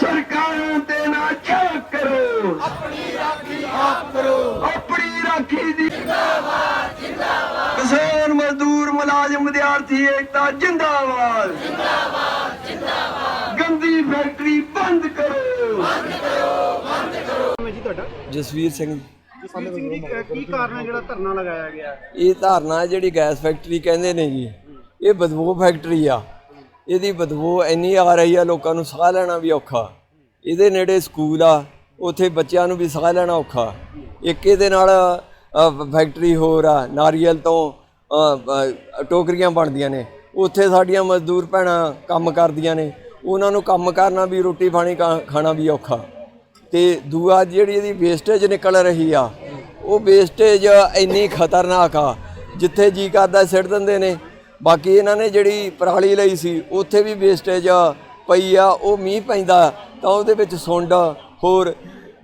ਸਰਕਾਰਾਂ ਕਿਸਾਨ ਮਜ਼ਦੂਰ ਮੁਲਾਜ਼ਮ ਵਿਦਿਆਰਥੀ ਏਕਤਾ ਜਿੰਦਾਬਾਦ। ਗੰਦੀ ਫੈਕਟਰੀ ਬੰਦ ਕਰੋ। ਤੁਹਾਡਾ ਜਸਵੀਰ ਸਿੰਘ ਕੀ ਕਾਰਨ ਹੈ ਜਿਹੜਾ ਧਰਨਾ ਲਗਾਇਆ ਗਿਆ? ਇਹ ਧਰਨਾ ਜਿਹੜੀ ਗੈਸ ਫੈਕਟਰੀ ਕਹਿੰਦੇ ਨੇ ਜੀ ਇਹ ਬਦਬੂ ਫੈਕਟਰੀ ਆ। ਇਹਦੀ ਬਦਬੂ ਇੰਨੀ ਆ ਰਹੀ ਆ, ਲੋਕਾਂ ਨੂੰ ਸਾਹ ਲੈਣਾ ਵੀ ਔਖਾ। ਇਹਦੇ ਨੇੜੇ ਸਕੂਲ ਆ, ਉੱਥੇ ਬੱਚਿਆਂ ਨੂੰ ਵੀ ਸਾਹ ਲੈਣਾ ਔਖਾ। ਇੱਕ ਇਹਦੇ ਨਾਲ ਫੈਕਟਰੀ ਹੋਰ ਆ, ਨਾਰੀਅਲ ਤੋਂ ਟੋਕਰੀਆਂ ਬਣਦੀਆਂ ਨੇ। ਉੱਥੇ ਸਾਡੀਆਂ ਮਜ਼ਦੂਰ ਭੈਣਾਂ ਕੰਮ ਕਰਦੀਆਂ ਨੇ। ਉਹਨਾਂ ਨੂੰ ਕੰਮ ਕਰਨਾ ਵੀ, ਰੋਟੀ ਪਾਣੀ ਖਾ- ਖਾਣਾ ਵੀ ਔਖਾ। ਤੇ ਦੂਆ ਜਿਹੜੀ ਇਹਦੀ ਵੇਸਟੇਜ ਨਿਕਲ ਰਹੀ ਆ, ਉਹ ਵੇਸਟੇਜ ਇੰਨੀ ਖਤਰਨਾਕ ਆ, ਜਿੱਥੇ ਜੀ ਕਰਦਾ, ਸਿੱਟ ਦਿੰਦੇ ਨੇ। ਬਾਕੀ ਇਹਨਾਂ ਨੇ ਜਿਹੜੀ ਪਰਾਲੀ ਲਈ ਸੀ, ਉੱਥੇ ਵੀ ਵੇਸਟੇਜ ਪਈ ਆ, ਉਹ ਮੀਂਹ ਪੈਂਦਾ, ਤਾਂ ਉਹਦੇ ਵਿੱਚ ਸੁੰਡ, ਹੋਰ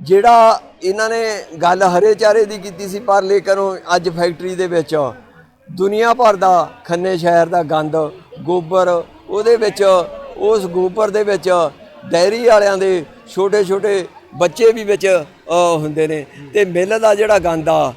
ਜਿਹੜਾ ਇਹਨਾਂ ਨੇ ਗੱਲ ਹਰੇ ਚਾਰੇ ਦੀ ਕੀਤੀ ਸੀ, ਪਰ ਲੇਕਿਨ ਅੱਜ ਫੈਕਟਰੀ ਦੇ ਵਿੱਚ ਦੁਨੀਆ ਭਰ ਦਾ ਖੰਨੇ ਸ਼ਹਿਰ ਦਾ ਗੰਦ, ਗੋਬਰ, ਉਹਦੇ ਵਿੱਚ, ਉਸ ਗੋਬਰ ਦੇ ਵਿੱਚ, ਡੈਰੀ ਵਾਲਿਆਂ ਦੇ ਛੋਟੇ ਛੋਟੇ ਬੱਚੇ ਵੀ ਵਿੱਚ ਹੁੰਦੇ ਨੇ। ਤੇ ਮਿੱਲ ਦਾ ਜਿਹੜਾ ਗੰਦ ਆ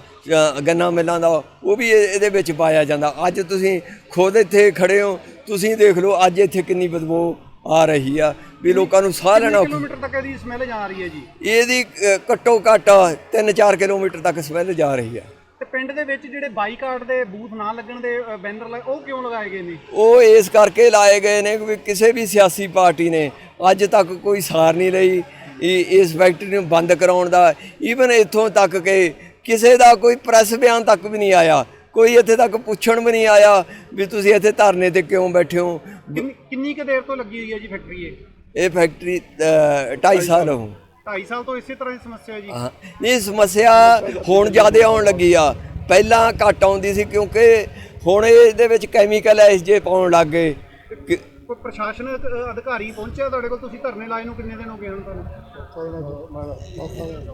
ਗੰਨਾ ਮਿੱਲਾਂ ਦਾ ਉਹ ਵੀ ਇਹ- ਇਹਦੇ ਵਿੱਚ ਪਾਇਆ ਜਾਂਦਾ। ਅੱਜ ਤੁਸੀਂ ਖੁਦ ਇੱਥੇ ਖੜੇ ਹੋ ਤੁਸੀਂ ਦੇਖ ਲਓ ਅੱਜ ਇੱਥੇ ਕਿੰਨੀ ਬਦਬੂ ਆ ਰਹੀ ਆ ਵੀ ਲੋਕਾਂ ਨੂੰ ਸਾਹ ਲੈਣਾ ਕਿਲੋਮੀਟਰ ਤੱਕ ਇਹਦੀ ਸਮੈਲ ਜਾ ਰਹੀ ਹੈ ਜੀ? ਇਹਦੀ ਘੱਟੋ ਘੱਟ 3-4 ਕਿਲੋਮੀਟਰ ਤੱਕ ਸਮੈਲ ਜਾ ਰਹੀ ਆ। ਤੇ ਪਿੰਡ ਦੇ ਵਿੱਚ ਜਿਹੜੇ ਬਾਈਕਾਟ ਦੇ ਬੂਥ ਨਾ ਲੱਗਣ ਦੇ ਬੈਨਰ ਲ- ਉਹ ਕਿਉਂ ਲਗਾਏ ਗਏ ਨੇ? ਉਹ ਇਸ ਕਰਕੇ ਲਾਏ ਗਏ ਨੇ ਵੀ ਕਿਸੇ ਵੀ ਸਿਆਸੀ ਪਾਰਟੀ ਨੇ ਅੱਜ ਤੱਕ ਕੋਈ ਸਾਰ ਨਹੀਂ ਲਈ ਇਸ ਫੈਕਟਰੀ ਨੂੰ ਬੰਦ ਕਰਾਉਣ ਦਾ। ਈਵਨ ਇੱਥੋਂ ਤੱਕ ਕਿ ਕਿਸੇ ਦਾ ਕੋਈ ਪ੍ਰੈਸ ਬਿਆਨ ਤੱਕ ਵੀ ਨਹੀਂ ਆਇਆ ਕੋਈ ਇੱਥੇ ਤੱਕ ਪੁੱਛਣ ਵੀ ਨਹੀਂ ਆਇਆ ਵੀ ਤੁਸੀਂ ਇੱਥੇ ਧਰਨੇ ਤੇ ਕਿਉਂ ਬੈਠੇ ਹੋ। ਕਿੰਨੀ ਕਿੰਨੀ ਕੁ ਦੇਰ ਤੋਂ ਲੱਗੀ ਹੋਈ ਹੈ ਜੀ ਫੈਕਟਰੀ ਇਹ? ਇਹ ਫੈਕਟਰੀ 2.5 ਸਾਲ ਹੋ 2.5 ਸਾਲ ਤੋਂ ਇਸੇ ਤਰ੍ਹਾਂ ਦੀ ਸਮੱਸਿਆ ਹੈ ਜੀ? ਹਾਂ ਇਹ ਸਮੱਸਿਆ ਹੁਣ ਜ਼ਿਆਦਾ ਆਉਣ ਲੱਗੀ ਆ। ਪਹਿਲਾਂ ਘੱਟ ਆਉਂਦੀ ਸੀ ਕਿਉਂਕਿ ਹੁਣ ਇਹਦੇ ਵਿੱਚ ਕੈਮੀਕਲ ਐਸ ਜੇ ਪਾਉਣ ਲੱਗ ਗਏ। ਕਿ- ਕੋਈ ਪ੍ਰਸ਼ਾਸਨਿਕ ਅਧਿਕਾਰੀ ਪਹੁੰਚਿਆ ਤੁਹਾਡੇ ਕੋਲ? ਤੁਸੀਂ ਧਰਨੇ ਲਾਏ ਨੂੰ ਕਿੰਨੇ ਦਿਨ ਹੋ ਗਏ ਹੁਣ ਤੁਹਾਨੂੰ?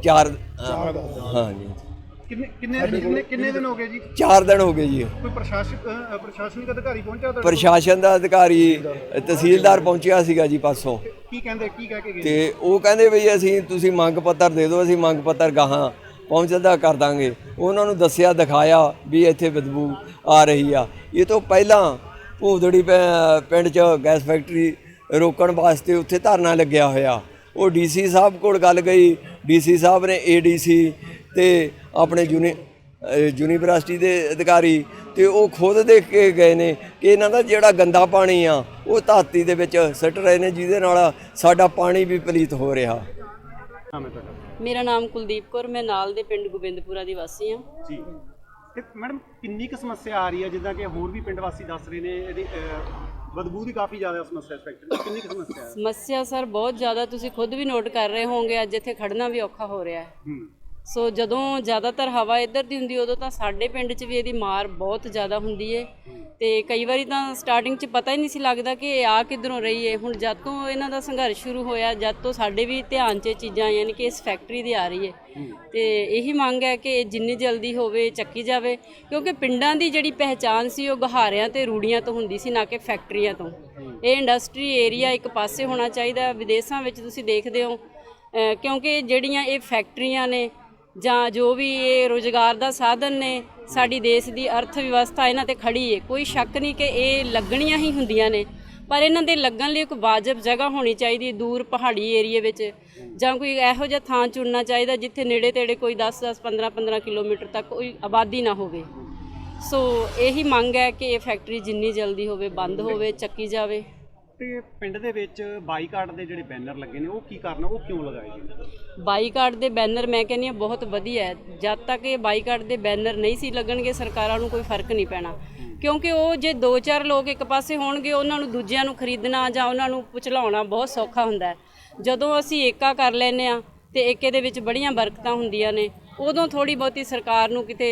ਚਾਰ ਹਾਂ ਜੀ। ਕਿੰਨੇ ਕਿੰਨੇ ਕਿੰਨੇ ਕਿੰਨੇ ਦਿਨ ਹੋ ਗਏ ਜੀ? ਚਾਰ ਦਿਨ ਹੋ ਗਏ ਜੀ। ਕੋਈ ਪ੍ਰਸ਼ਾਸਕ ਅਹ, ਪ੍ਰਸ਼ਾਸਨਿਕ ਅਧਿਕਾਰੀ ਪਹੁੰਚਿਆ ਤੁਹਾਡੇ ਪ੍ਰਸ਼ਾਸਨ ਦਾ ਅਧਿਕਾਰੀ ਤਹਿਸੀਲਦਾਰ ਪਹੁੰਚਿਆ ਸੀਗਾ ਜੀ ਪਾਸੋਂ ਕੋਲ? ਕੀ ਕਹਿੰਦੇ ਕੀ ਕਹਿ ਕੇ ਗਏ? ਤੇ ਉਹ ਕਹਿੰਦੇ ਵੀ ਅਸੀਂ ਤੁਸੀਂ ਮੰਗ ਪੱਤਰ ਦੇ ਦਿਓ ਅਸੀਂ ਮੰਗ ਪੱਤਰ ਗਾਹਾਂ ਪਹੁੰਚਦਾ ਕਰ ਦਾਂਗੇ। ਉਹਨਾਂ ਨੂੰ ਦੱਸਿਆ ਦਿਖਾਇਆ ਵੀ ਇੱਥੇ ਬਦਬੂ ਆ ਰਹੀ ਆ। ਇਹ ਤੋਂ ਪਹਿਲਾਂ ਭੂਦੜੀ ਪੈ- ਪਿੰਡ 'ਚ ਗੈਸ ਫੈਕਟਰੀ ਰੋਕਣ ਵਾਸਤੇ ਉੱਥੇ ਧਰਨਾ ਲੱਗਿਆ ਹੋਇਆ। ਉਹ ਡੀਸੀ ਸਾਹਿਬ ਕੋਲ ਗੱਲ ਗਈ। ਡੀਸੀ ਸਾਹਿਬ ਨੇ ਏਡੀਸੀ ਤੇ ਆਪਣੇ ਯੂਨੀ ਯੂਨੀਵਰਸਿਟੀ ਦੇ ਅਧਿਕਾਰੀ ਤੇ ਉਹ ਖੁਦ ਦੇਖ ਕੇ ਗਏ ਨੇ ਕਿ ਇਹਨਾਂ ਦਾ ਜਿਹੜਾ ਗੰਦਾ ਪਾਣੀ ਆ ਉਹ ਧਰਤੀ ਦੇ ਵਿੱਚ ਸਿੱਟ ਰਹੇ ਨੇ ਜਿਹਦੇ ਨਾਲ ਸਾਡਾ ਪਾਣੀ ਵੀ ਪਲੀਤ ਹੋ ਰਿਹਾ। ਮੇਰਾ ਨਾਮ ਕੁਲਦੀਪ ਕੌਰ ਮੈਂ ਨਾਲ ਦੇ ਪਿੰਡ ਗੋਬਿੰਦਪੁਰਾ ਦੀ ਵਾਸੀ ਹਾਂ। ਜੀ। ਤੇ ਮੈਡਮ ਕਿੰਨੀ ਕੁ ਸਮੱਸਿਆ ਆ ਰਹੀ ਹੈ? ਜਿੱਦਾਂ ਕਿ ਹੋਰ ਵੀ ਪਿੰਡ ਵਾਸੀ ਦੱਸ ਰਹੇ ਨੇ ਇਹਦੀ ਬਦਬੂ ਦੀ ਕਾਫੀ ਜ਼ਿਆਦਾ ਸਮੱਸਿਆ ਫੈਕਟਰੀ ਦੀ ਕਿੰਨੀ ਕੁ ਸਮੱਸਿਆ ਹੈ? ਸਮੱਸਿਆ ਸਰ ਬਹੁਤ ਜ਼ਿਆਦਾ ਤੁਸੀਂ ਖੁਦ ਵੀ ਨੋਟ ਕਰ ਰਹੇ ਹੋਵੋਗੇ ਅੱਜ ਇੱਥੇ ਖੜਨਾ ਵੀ ਔਖਾ ਹੋ ਰਿਹਾ ਹੈ। ਹੂੰ। ਸੋ ਜਦੋਂ ਜ਼ਿਆਦਾਤਰ ਹਵਾ ਇੱਧਰ ਦੀ ਹੁੰਦੀ, ਉਦੋਂ ਤਾਂ ਸਾਡੇ ਪਿੰਡ 'ਚ ਵੀ ਇਹਦੀ ਮਾਰ ਬਹੁਤ ਜ਼ਿਆਦਾ ਹੁੰਦੀ ਏ। ਤੇ ਕਈ ਵਾਰੀ ਤਾਂ ਸਟਾਰਟਿੰਗ 'ਚ ਪਤਾ ਹੀ ਨਹੀਂ ਸੀ ਲੱਗਦਾ ਕਿ ਇਹ ਆ ਕਿੱਧਰੋਂ ਰਹੀ ਏ। ਹੁਣ ਜਦ ਤੋਂ ਇਹਨਾਂ ਦਾ ਸੰਘਰਸ਼ ਸ਼ੁਰੂ ਹੋਇਆ, ਜਦ ਤੋਂ ਸਾਡੇ ਵੀ ਧਿਆਨ 'ਚ ਇਹ ਚੀਜ਼ਾਂ ਯਾਨੀ ਕਿ ਇਸ ਫੈਕਟਰੀ ਦੀ ਆ ਰਹੀ ਏ। ਤੇ ਇਹੀ ਮੰਗ ਹੈ ਕਿ ਇਹ ਜਿੰਨੀ ਜਲਦੀ ਹੋਵੇ, ਚੱਕੀ ਜਾਵੇ, ਕਿਉਂਕਿ ਪਿੰਡਾਂ ਦੀ ਜਿਹੜੀ ਪਹਿਚਾਨ ਸੀ, ਉਹ ਗਹਾਰਿਆਂ ਤੇ ਰੂੜੀਆਂ ਤੋਂ ਹੁੰਦੀ ਸੀ, ਨਾ ਕਿ ਫੈਕਟਰੀਆਂ ਤੋਂ। ਇਹ ਇੰਡਸਟਰੀ ਏਰੀਆ ਇੱਕ ਪਾਸੇ ਹੋਣਾ ਚਾਹੀਦਾ, ਵਿਦੇਸ਼ਾਂ ਵਿੱਚ ਤੁਸੀਂ ਦੇਖਦੇ ਹੋ ਕਿਉਂਕਿ ਜਿਹੜੀਆਂ ਇਹ ਫੈਕਟਰੀਆਂ ਨੇ ਜਾਂ ਜੋ ਵੀ ਇਹ ਰੋਜ਼ਗਾਰ ਦਾ ਸਾਧਨ ਨੇ, ਸਾਡੀ ਦੇਸ਼ ਦੀ ਅਰਥ ਵਿਵਸਥਾ ਇਹਨਾਂ ਤੇ ਖੜੀ ਹੈ ਕੋਈ ਸ਼ੱਕ ਨਹੀਂ ਕਿ ਇਹ ਲੱਗਣੀਆਂ ਹੀ ਹੁੰਦੀਆਂ ਨੇ। ਪਰ ਇਹਨਾਂ ਦੇ ਲੱਗਣ ਲਈ ਇੱਕ ਵਾਜਬ ਜਗ੍ਹਾ ਹੋਣੀ ਚਾਹੀਦੀ ਦੂਰ ਪਹਾੜੀ ਏਰੀਏ ਵਿੱਚ। ਜਾਂ ਕੋਈ ਇਹੋ ਜਿਹਾ ਥਾਂ ਚੁਣਨਾ ਚਾਹੀਦਾ ਜਿੱਥੇ ਨੇੜੇ ਤੇੜੇ ਕੋਈ 10 10 15 15 ਕਿਲੋਮੀਟਰ ਤੱਕ ਕੋਈ ਆਬਾਦੀ ਨਾ ਹੋਵੇ। ਸੋ ਇਹੀ ਮੰਗ ਹੈ ਕਿ ਇਹ ਫੈਕਟਰੀ ਜਿੰਨੀ ਜਲਦੀ ਹੋਵੇ, ਬੰਦ ਹੋਵੇ, ਚੱਕੀ ਜਾਵੇ। ਤੇ ਪਿੰਡ ਦੇ ਵਿੱਚ ਬਾਈਕਾਟ ਦੇ ਜਿਹੜੇ ਬੈਨਰ ਲੱਗੇ ਨੇ, ਉਹ ਕੀ ਕਾਰਨ ਉਹ ਕਿਉਂ ਲਗਾਏ ਗਏ ਬਾਈਕਾਟ ਦੇ ਬੈਨਰ ਮੈਂ ਕਹਿੰਦੀ ਹਾਂ ਬਹੁਤ ਵਧੀਆ ਹੈ। ਜਦ ਤੱਕ ਇਹ ਬਾਈਕਾਟ ਦੇ ਬੈਨਰ ਨਹੀਂ ਸੀ ਲੱਗਣਗੇ, ਸਰਕਾਰਾਂ ਨੂੰ ਕੋਈ ਫ਼ਰਕ ਨਹੀਂ ਪੈਣਾ। ਕਿਉਂਕਿ ਉਹ ਜੇ ਦੋ ਚਾਰ ਲੋਕ ਇੱਕ ਪਾਸੇ ਹੋਣਗੇ, ਉਹਨਾਂ ਨੂੰ ਦੂਜਿਆਂ ਨੂੰ ਖਰੀਦਣਾ ਜਾਂ ਉਹਨਾਂ ਨੂੰ ਪੁਚਲਾਉਣਾ ਬਹੁਤ ਸੌਖਾ ਹੁੰਦਾ ਜਦੋਂ ਅਸੀਂ ਏਕਾ ਕਰ ਲੈਨੇ ਆ ਤੇ ਏਕੇ ਦੇ ਵਿੱਚ ਬੜੀਆਂ ਬਰਕਤਾਂ ਹੁੰਦੀਆਂ ਨੇ ਉਦੋਂ ਥੋੜੀ ਬਹੁਤੀ ਸਰਕਾਰ ਨੂੰ ਕਿਤੇ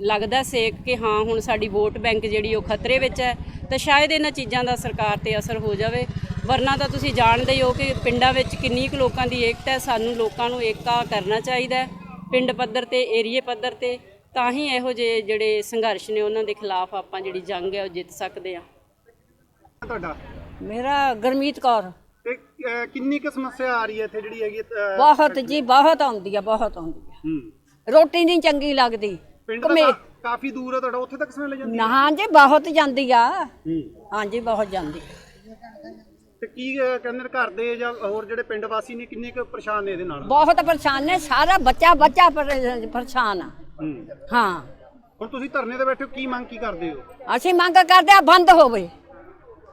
ਲੱਗਦਾ ਸੇਕ ਕਿ ਹਾਂ ਹੁਣ ਸਾਡੀ ਵੋਟ ਬੈਂਕ ਜਿਹੜੀ ਉਹ ਖਤਰੇ ਵਿੱਚ ਹੈ ਤਾਂ ਸ਼ਾਇਦ ਇਹਨਾਂ ਚੀਜ਼ਾਂ ਦਾ ਸਰਕਾਰ ਤੇ ਅਸਰ ਹੋ ਜਾਵੇ। ਵਰਨਾ ਤਾਂ ਤੁਸੀਂ ਜਾਣਦੇ ਹੀ ਹੋ ਕਿ ਪਿੰਡਾਂ ਵਿੱਚ ਕਿੰਨੀ ਕੁ ਲੋਕਾਂ ਦੀ ਏਕਤਾ ਹੈ ਸਾਨੂੰ ਲੋਕਾਂ ਨੂੰ ਏਕਾ ਕਰਨਾ ਚਾਹੀਦਾ ਹੈ ਪਿੰਡ ਪੱਧਰ ਤੇ ਏਰੀਏ ਪੱਧਰ ਤੇ ਤਾਂ ਹੀ ਇਹੋ ਜਿਹੇ ਜਿਹੜੇ ਸੰਘਰਸ਼ ਨੇ ਉਹਨਾਂ ਦੇ ਖਿਲਾਫ ਆਪਾਂ ਜਿਹੜੀ ਜੰਗ ਹੈ ਉਹ ਜਿੱਤ ਸਕਦੇ ਹਾਂ। ਤੁਹਾਡਾ? ਮੇਰਾ ਗਰਮੀਤ ਕੌਰ। ਤੇ ਕਿੰਨੀ ਕੁ ਸਮੱਸਿਆ ਆ ਰਹੀ ਹੈ ਇੱਥੇ ਜਿਹੜੀ ਹੈਗੀ ਬਹੁਤ ਜੀ ਬਹੁਤ ਆਉਂਦੀ ਆ ਬਹੁਤ ਆਉਂਦੀ ਆ ਹੂੰ। ਰੋਟੀ ਨਹੀਂ ਚੰਗੀ ਲੱਗਦੀ। ਪਿੰਡ ਕਮੇ ਕਾ- ਕਾਫੀ ਦੂਰ ਹੈ ਤੁਹਾਡਾ ਉੱਥੇ ਤੱਕ ਸਮਝ ਲੈ ਜਾਂਦੀ ਹੈ? ਨਾ ਜੀ ਬਹੁਤ ਜਾਂਦੀ ਆ। ਹੂੰ। ਹਾਂਜੀ ਬਹੁਤ ਜਾਂਦੀ। ਤੇ ਕੀ ਅਹ, ਕਹਿੰਦੇ ਨੇ ਘਰ ਦੇ ਜਾਂ ਹੋਰ ਜਿਹੜੇ ਪਿੰਡ ਵਾਸੀ ਨੇ ਕਿੰਨੇ ਕੁ ਪਰੇਸ਼ਾਨ ਨੇ ਇਹਦੇ ਨਾਲ? ਬਹੁਤ ਪਰੇਸ਼ਾਨ ਨੇ ਸਾਰਾ ਬੱਚਾ ਬੱਚਾ ਪਰੇ- ਪਰੇਸ਼ਾਨ ਆ। ਹੂੰ। ਹਾਂ। ਹੁਣ ਤੁਸੀਂ ਧਰਨੇ ਤੇ ਬੈਠੇ ਹੋ ਕੀ ਮੰਗ ਕੀ ਕਰਦੇ ਹੋ? ਅਸੀਂ ਮੰਗ ਕਰਦੇ ਆ ਬੰਦ ਹੋਵੇ।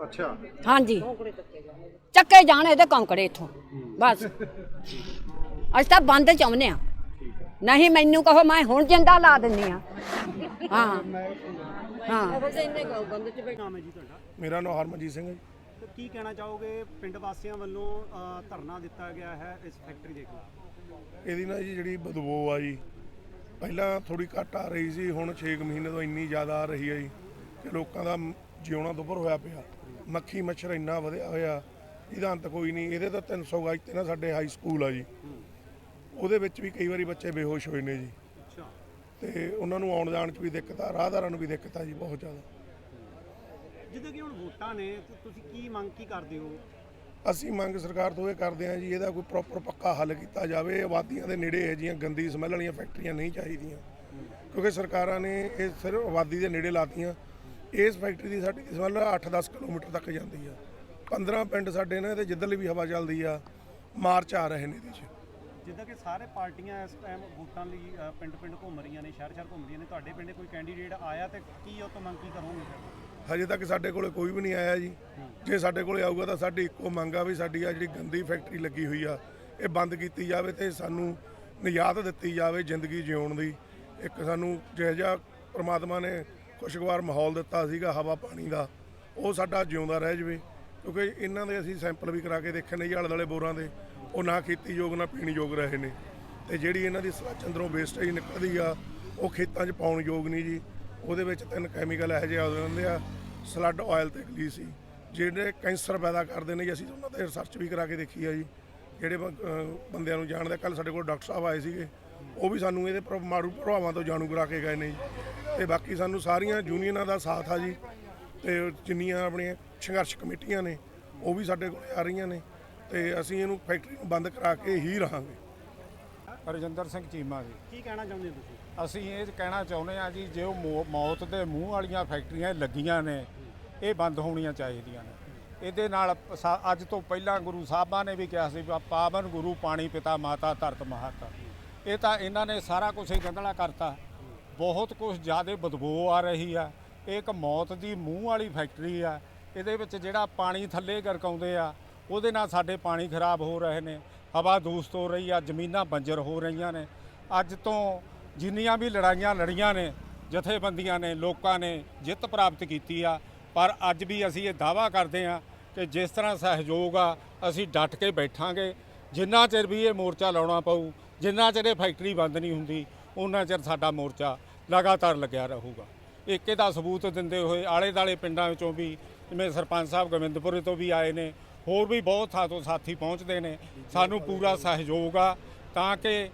ਅੱਛਾ। ਹਾਂਜੀ। ਚੱਕੇ ਜਾਣ ਇਹਦੇ ਕੌਂਕੜੇ ਇਥੋਂ। ਬਸ। ਅਸੀਂ ਤਾਂ ਬੰਦ ਚਾਹੁੰਦੇ ਆ। ਨਹੀਂ ਮੈਨੂੰ ਕਹੋ ਮੈਂ ਹੁਣ ਜਿੰਦਾ ਲਾ ਦਿੰਨੀ ਆ। ਹਾਂ ਹਾਂ। ਨਾਮ ਹੈ ਜੀ ਤੁਹਾਡਾ? ਮੇਰਾ ਨਾਮ ਹਰਮਨਜੀਤ ਸਿੰਘ ਹੈ ਜੀ। ਤੇ ਕੀ ਕਹਿਣਾ ਚਾਹੋਗੇ? ਪਿੰਡ ਵਾਸੀਆਂ ਵੱਲੋਂ ਧਰਨਾ ਦਿੱਤਾ ਗਿਆ ਹੈ ਇਸ ਫੈਕਟਰੀ ਦੇ ਖਿਲਾਫ ਇਹਦੀ ਨਾ ਜੀ ਜਿਹੜੀ ਬਦਬੂ ਆ ਜੀ ਪਹਿਲਾਂ ਥੋੜੀ ਘੱਟ ਆ ਰਹੀ ਸੀ ਹੁਣ 6 ਮਹੀਨੇ ਤੋਂ ਇੰਨੀ ਜ਼ਿਆਦਾ ਆ ਰਹੀ ਹੈ ਜੀ ਕਿ ਲੋਕਾਂ ਦਾ ਮ- ਜਿਉਣਾ ਦੁੱਭਰ ਹੋਇਆ ਪਿਆ। ਮੱਖੀ ਮੱਛਰ ਇੰਨਾ ਵਧਿਆ ਹੋਇਆ ਇਹਦਾ ਅੰਤ ਕੋਈ ਨਹੀਂ। ਇਹਦੇ ਤਾਂ 300 ਗਜ ਤੇ ਨਾ ਸਾਡੇ ਹਾਈ ਸਕੂਲ ਆ ਜੀ। ਉਹਦੇ ਵਿੱਚ ਵੀ ਕਈ ਵਾਰੀ ਬੱਚੇ ਬੇਹੋਸ਼ ਹੋਏ ਨੇ ਜੀ। ਅੱਛਾ। ਤੇ ਉਹਨਾਂ ਨੂੰ ਆਉਣ ਜਾਣ 'ਚ ਵੀ ਦਿੱਕਤ ਆ ਰਾਹਦਾਰਾਂ ਨੂੰ ਵੀ ਦਿੱਕਤ ਆ ਜੀ ਬਹੁਤ ਜ਼ਿਆਦਾ। ਜਿੱਦਾਂ ਕਿ ਹੁਣ ਵੋਟਾਂ ਨੇ ਤੇ ਤੁਸੀਂ ਕੀ ਮੰਗ ਕੀ ਕਰਦੇ ਹੋ? ਅਸੀਂ ਮੰਗ ਸਰਕਾਰ ਤੋਂ ਇਹ ਕਰਦੇ ਹਾਂ ਜੀ ਇਹਦਾ ਕੋਈ ਪ੍ਰੋਪਰ ਪੱਕਾ ਹੱਲ ਕੀਤਾ ਜਾਵੇ। ਆਬਾਦੀਆਂ ਦੇ ਨੇੜੇ ਇਹ ਜੀਆਂ ਗੰਦੀ ਸਮੈਲ ਵਾਲੀਆਂ ਫੈਕਟਰੀਆਂ ਨਹੀਂ ਚਾਹੀਦੀਆਂ। ਕਿਉਂਕਿ ਸਰਕਾਰਾਂ ਨੇ ਇਹ ਸਿਰਫ ਆਬਾਦੀ ਦੇ ਨੇੜੇ ਲਾਤੀਆਂ। ਇਸ ਫੈਕਟਰੀ ਦੀ ਸਾਡੀ ਸਮੈਲ 8-10 ਕਿਲੋਮੀਟਰ ਤੱਕ ਜਾਂਦੀ ਆ। 15 ਪਿੰਡ ਸਾਡੇ ਨੇ ਤੇ ਜਿੱਧਰਲੀ ਵੀ ਹਵਾ ਚੱਲਦੀ ਆ ਮਾਰਚ ਆ ਰਹੇ ਨੇ ਇਹਦੇ 'ਚ। ਜਿੱਦਾਂ ਕਿ ਸਾਰੇ ਪਾਰਟੀਆਂ ਇਸ ਟਾਈਮ ਵੋਟਾਂ ਲਈ ਪਿੰਡ-ਪਿੰਡ ਘੁੰਮ ਰਹੀਆਂ ਨੇ ਸ਼ਹਿਰ-ਸ਼ਹਿਰ ਘੁੰਮ ਰਹੀਆਂ ਨੇ ਤੁਹਾਡੇ ਪਿੰਡ ਕੋਈ ਕੈਂਡੀਡੇਟ ਆਇਆ ਤੇ ਕੀ ਉਹ ਤੋਂ ਮੰਗ ਕੀ ਕਰੋਗੇ? ਹਜੇ ਤੱਕ ਸਾਡੇ ਕੋਲੇ ਕੋਈ ਵੀ ਨਹੀਂ ਆਇਆ ਜੀ। ਜੇ ਸਾਡੇ ਕੋਲੇ ਆਊਗਾ ਤਾਂ ਸਾਡੀ ਇੱਕੋ ਮੰਗ ਆ ਵੀ ਸਾਡੀ ਆ ਜਿਹੜੀ ਗੰਦੀ ਫੈਕਟਰੀ ਲੱਗੀ ਹੋਈ ਆ ਇਹ ਬੰਦ ਕੀਤੀ ਜਾਵੇ ਤੇ ਸਾਨੂੰ ਨਿਯਾਤ ਦਿੱਤੀ ਜਾਵੇ ਜ਼ਿੰਦਗੀ ਜਿਉਣ ਦੀ। ਇੱਕ ਸਾਨੂੰ ਜਿਹੋ ਜਿਹਾ ਪ੍ਰਮਾਤਮਾ ਨੇ ਖੁਸ਼ਗਵਾਰ ਮਾਹੌਲ ਦਿੱਤਾ ਸੀਗਾ ਹਵਾ ਪਾਣੀ ਦਾ ਉਹ ਸਾਡਾ ਜਿਉਂਦਾ ਰਹਿ ਜਵੇ। ਕਿਉਂਕਿ ਇਹਨਾਂ ਦੇ ਅਸੀਂ ਸੈਂਪਲ ਵੀ ਕਰਾ ਕੇ ਦੇਖੇ ਨੇ ਜੀ ਆਲੇ ਦੁਆਲੇ ਬੋਰਾਂ ਦੇ। ਉਹ ਨਾ ਖੇਤੀ ਯੋਗ ਨਾ ਪੀਣ ਯੋਗ ਰਹੇ ਨੇ। ਤੇ ਜਿਹੜੀ ਇਹਨਾਂ ਦੀ ਸਲੱਜ ਅੰਦਰੋਂ ਵੇਸਟੇਜ ਨਿਕਲਦੀ ਆ, ਉਹ ਖੇਤਾਂ 'ਚ ਪਾਉਣ ਯੋਗ ਨਹੀਂ ਜੀ। ਉਹਦੇ ਵਿੱਚ ਤਿੰਨ ਕੈਮੀਕਲ ਇਹੋ ਜਿਹੇ ਆ ਜਾਂਦੇ ਆ, ਸਲੱਡ ਆਇਲ ਤੇ ਗਲੀਸੀ ਜਿਹੜੇ ਕੈਂਸਰ ਪੈਦਾ ਕਰਦੇ ਨੇ ਜੀ, ਅਸੀਂ ਉਹਨਾਂ ਤੇ ਰਿਸਰਚ ਵੀ ਕਰਾ ਕੇ ਦੇਖੀ ਆ ਜੀ। ਜਿਹੜੇ ਬ- ਬੰਦਿਆਂ ਨੂੰ ਜਾਣਦੇ ਕੱਲ ਸਾਡੇ ਕੋਲ ਡਾਕਟਰ ਸਾਹਿਬ ਆਏ ਸੀਗੇ। ਉਹ ਵੀ ਸਾਨੂੰ ਇਹਦੇ ਪ੍ਰ- ਮਾਰੂ ਪ੍ਰਭਾਵਾਂ ਤੋਂ ਜਾਣੂ ਕਰਾ ਕੇ ਗਏ ਨੇ ਜੀ। ਤੇ ਬਾਕੀ ਸਾਨੂੰ ਸਾਰੀਆਂ ਯੂਨੀਅਨਾਂ ਦਾ ਸਾਥ ਆ ਜੀ। ਤੇ ਜਿੰਨੀਆਂ ਆਪਣੀਆਂ ਸੰਘਰਸ਼ ਕਮੇਟੀਆਂ ਨੇ, ਉਹ ਵੀ ਸਾਡੇ ਕੋਲ ਆ ਰਹੀਆਂ ਨੇ। ਤੇ ਅਸੀਂ ਇਹਨੂੰ ਫੈਕਟਰੀ ਨੂੰ ਬੰਦ ਕਰਾ ਕੇ ਹੀ ਰਹਾਂਗੇ। ਰਜਿੰਦਰ ਸਿੰਘ ਚੀਮਾ ਜੀ। ਕੀ ਕਹਿਣਾ ਚਾਹੁੰਦੇ ਹੋ ਤੁਸੀਂ? ਅਸੀਂ ਇਹ ਕਹਿਣਾ ਚਾਹੁੰਦੇ ਆ ਜੀ ਜੇ ਉਹ ਮੌ- ਮੌਤ ਦੇ ਮੂੰਹ ਵਾਲੀਆਂ ਫੈਕਟਰੀਆਂ ਲੱਗੀਆਂ ਨੇ ਇਹ ਬੰਦ ਹੋਣੀਆਂ ਚਾਹੀਦੀਆਂ ਨੇ। ਇਹਦੇ ਨਾਲ ਸਾ- ਅੱਜ ਤੋਂ ਪਹਿਲਾਂ ਗੁਰੂ ਸਾਹਿਬਾਂ ਨੇ ਵੀ ਕਿਹਾ ਸੀ ਪਾਵਨ ਗੁਰੂ ਪਾਣੀ ਪਿਤਾ ਮਾਤਾ ਧਰਤ ਮਹਤ। ਇਹ ਤਾਂ ਇਹਨਾਂ ਨੇ ਸਾਰਾ ਕੁਝ ਹੀ ਗੰਦਲਾ ਕਰਤਾ। ਬਹੁਤ ਕੁਝ ਜ਼ਿਆਦਾ ਬਦਬੂ ਆ ਰਹੀ ਆ। ਇਹ ਇੱਕ ਮੌਤ ਦੀ ਮੂੰਹ ਵਾਲੀ ਫੈਕਟਰੀ ਆ। ਇਹਦੇ ਵਿੱਚ ਜਿਹੜਾ ਪਾਣੀ ਥੱਲੇ ਗਰਕਾਉਂਦੇ ਆ ਉਹਦੇ ਨਾਲ ਸਾਡੇ ਪਾਣੀ ਖਰਾਬ ਹੋ ਰਹੇ ਨੇ, ਹਵਾ ਦੂਸ਼ਿਤ ਹੋ ਰਹੀ ਆ, ਜ਼ਮੀਨਾਂ ਬੰਜਰ ਹੋ ਰਹੀਆਂ ਨੇ। ਅੱਜ ਤੋਂ ਜਿੰਨੀਆਂ ਵੀ ਲੜਾਈਆਂ ਲੜੀਆਂ ਨੇ, ਜਥੇਬੰਦੀਆਂ ਨੇ, ਲੋਕਾਂ ਨੇ ਜਿੱਤ ਪ੍ਰਾਪਤ ਕੀਤੀ ਆ, ਪਰ ਅੱਜ ਵੀ ਅਸੀਂ ਇਹ ਦਾਵਾ ਕਰਦੇ ਆ ਕਿ ਜਿਸ ਤਰ੍ਹਾਂ ਸਹਿਯੋਗ ਆ, ਅਸੀਂ ਡਟ ਕੇ ਬੈਠਾਂਗੇ। ਜਿੰਨਾ ਚਿਰ ਵੀ ਇਹ ਮੋਰਚਾ ਲਾਉਣਾ ਪਊ, ਜਿੰਨਾ ਚਿਰ ਇਹ ਫੈਕਟਰੀ ਬੰਦ ਨਹੀਂ ਹੁੰਦੀ ਉਹਨਾਂ ਚਿਰ ਸਾਡਾ ਮੋਰਚਾ ਲਗਾਤਾਰ ਲੱਗਿਆ ਰਹੂਗਾ। ਇੱਕ ਇਹਦਾ ਸਬੂਤ ਦਿੰਦੇ ਹੋਏ ਆਲੇ ਦਾਲੇ ਪਿੰਡਾਂ ਵਿੱਚੋਂ ਵੀ ਜਿਵੇਂ ਸਰਪੰਚ ਸਾਹਿਬ ਗੋਬਿੰਦਪੁਰੇ ਤੋਂ ਵੀ ਆਏ ਨੇ ਹੋਰ ਵੀ ਬਹੁਤ ਥਾਂ ਤੋਂ ਸਾਥੀ ਪਹੁੰਚਦੇ ਨੇ। ਸਾਨੂੰ ਪੂਰਾ ਸਹਿਯੋਗ ਆ ਤਾਂ ਕਿ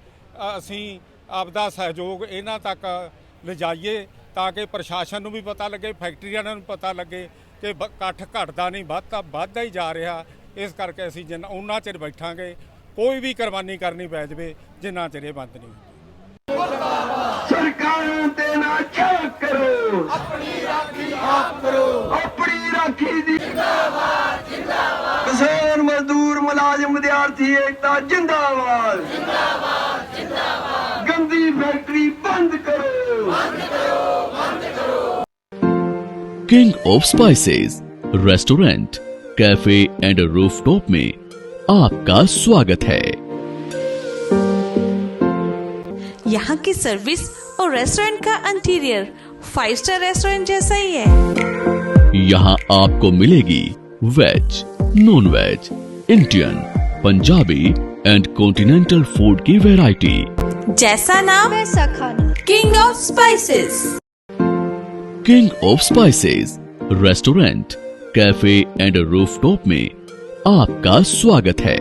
ਅਸੀਂ ਆਪਦਾ ਸਹਿਯੋਗ ਇਹਨਾਂ ਤੱਕ ਲਿਜਾਈਏ ਤਾਂ ਕਿ ਪ੍ਰਸ਼ਾਸਨ ਨੂੰ ਵੀ ਪਤਾ ਲੱਗੇ ਫੈਕਟਰੀਆਂ ਨੂੰ ਪਤਾ ਲੱਗੇ ਕਿ ਇਕੱਠ ਘਟਦਾ ਨਹੀਂ ਵੱਧਦਾ ਵੱਧਦਾ ਹੀ ਜਾ ਰਿਹਾ। ਇਸ ਕਰਕੇ ਅਸੀਂ ਜਿੰਨਾ ਉਹਨਾਂ ਚਿਰ ਬੈਠਾਂਗੇ ਕੋਈ ਵੀ ਕੁਰਬਾਨੀ ਕਰਨੀ ਪੈ ਜਾਵੇ ਜਿੰਨਾ ਚਿਰ ਇਹ ਬੰਦ ਨਹੀਂ ਸਰਕਾਰਾਂ ਤੇ ਨਾ ਝਾਕ ਕਰੋ। ਆਪਣੀ ਰਾਖੀ ਆਪ ਕਰੋ। ਆਪਣੀ ਰਾਖੀ जिंदाबाद। गंदी फैक्ट्री बंद करो। King of spices restaurant cafe and rooftop में आपका स्वागत है। यहाँ की सर्विस और रेस्टोरेंट का इंटीरियर फाइव स्टार रेस्टोरेंट जैसा ही है। यहाँ आपको मिलेगी veg non veg Indian Punjabi and continental food की वैरायटी जैसा नाम वैसा खाना king of spices king of spices restaurant cafe and rooftop में आपका स्वागत है